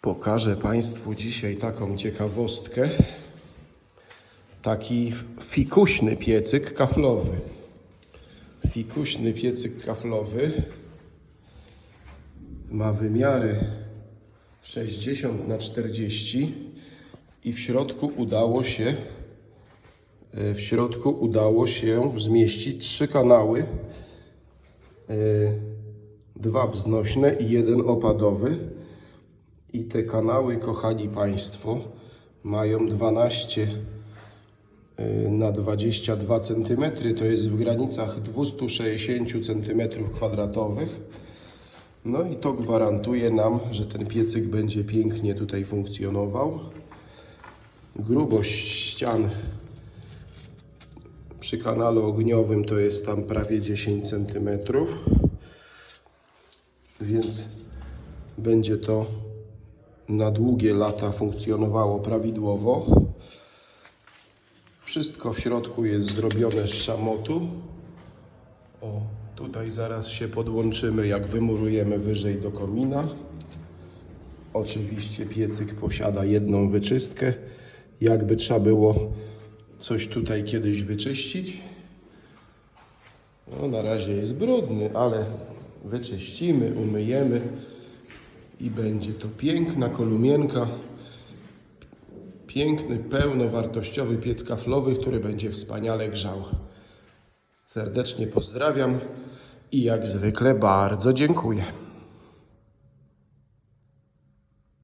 Pokażę Państwu dzisiaj taką ciekawostkę. Taki fikuśny piecyk kaflowy. Fikuśny piecyk kaflowy ma wymiary 60 na 40 i w środku udało się e, w środku udało się zmieścić trzy kanały e, dwa wznośne i jeden opadowy i te kanały kochani Państwo mają 12 y, na 22 cm to jest w granicach 260 cm kwadratowych no i to gwarantuje nam, że ten piecyk będzie pięknie tutaj funkcjonował. Grubość ścian przy kanale ogniowym to jest tam prawie 10 cm. Więc będzie to na długie lata funkcjonowało prawidłowo. Wszystko w środku jest zrobione z szamotu. O, tutaj zaraz się podłączymy, jak wymurujemy wyżej do komina. Oczywiście piecyk posiada jedną wyczystkę. Jakby trzeba było coś tutaj kiedyś wyczyścić. No, na razie jest brudny, ale wyczyścimy, umyjemy i będzie to piękna kolumienka. Piękny, pełnowartościowy piec kaflowy, który będzie wspaniale grzał. Serdecznie pozdrawiam i jak zwykle bardzo dziękuję.